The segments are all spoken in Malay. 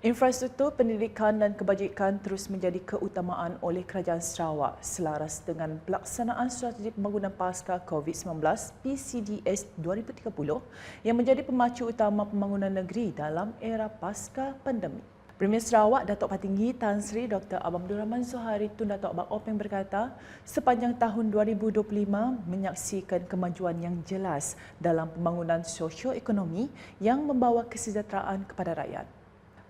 Infrastruktur pendidikan dan kebajikan terus menjadi keutamaan oleh Kerajaan Sarawak selaras dengan pelaksanaan strategi pembangunan pasca COVID-19 PCDS 2030 yang menjadi pemacu utama pembangunan negeri dalam era pasca pandemik. Premier Sarawak Datuk Patinggi Tan Sri Dr. Abdul Rahman Zuhari Tun Datuk Abang Openg berkata, sepanjang tahun 2025 menyaksikan kemajuan yang jelas dalam pembangunan sosio-ekonomi yang membawa kesejahteraan kepada rakyat.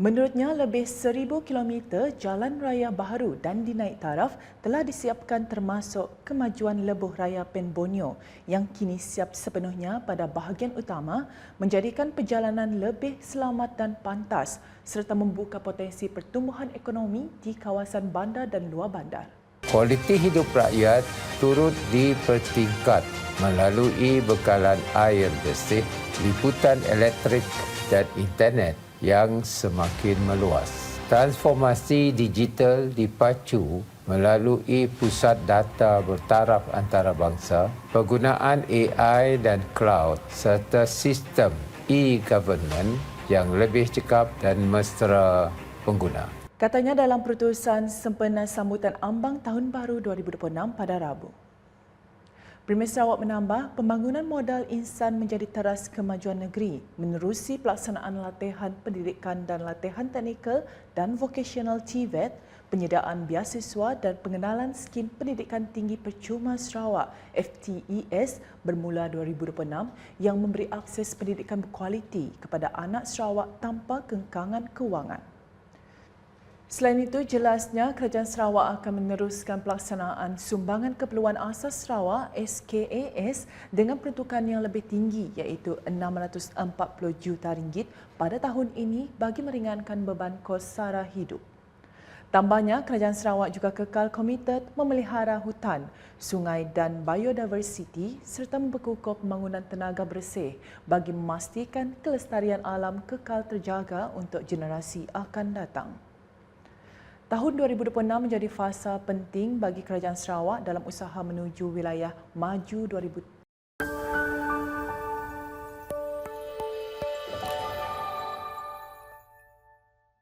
Menurutnya, lebih seribu kilometer jalan raya baharu dan dinaik taraf telah disiapkan termasuk kemajuan lebuh raya Pen Borneo yang kini siap sepenuhnya pada bahagian utama menjadikan perjalanan lebih selamat dan pantas serta membuka potensi pertumbuhan ekonomi di kawasan bandar dan luar bandar. Kualiti hidup rakyat turut dipertingkat melalui bekalan air bersih, liputan elektrik dan internet yang semakin meluas. Transformasi digital dipacu melalui pusat data bertaraf antarabangsa, penggunaan AI dan cloud serta sistem e-government yang lebih cekap dan mesra pengguna. Katanya dalam perutusan sempena sambutan ambang Tahun Baru 2026 pada Rabu. Premier Sarawak menambah pembangunan modal insan menjadi teras kemajuan negeri menerusi pelaksanaan latihan pendidikan dan latihan teknikal dan vocational TVET, penyediaan biasiswa dan pengenalan skim pendidikan tinggi percuma Sarawak FTES bermula 2026 yang memberi akses pendidikan berkualiti kepada anak Sarawak tanpa kengkangan kewangan. Selain itu, jelasnya Kerajaan Sarawak akan meneruskan pelaksanaan Sumbangan Keperluan Asas Sarawak SKAS dengan peruntukan yang lebih tinggi iaitu 640 juta ringgit pada tahun ini bagi meringankan beban kos sara hidup. Tambahnya, Kerajaan Sarawak juga kekal komited memelihara hutan, sungai dan biodiversiti serta membekukuh pembangunan tenaga bersih bagi memastikan kelestarian alam kekal terjaga untuk generasi akan datang. Tahun 2026 menjadi fasa penting bagi Kerajaan Sarawak dalam usaha menuju wilayah maju 2030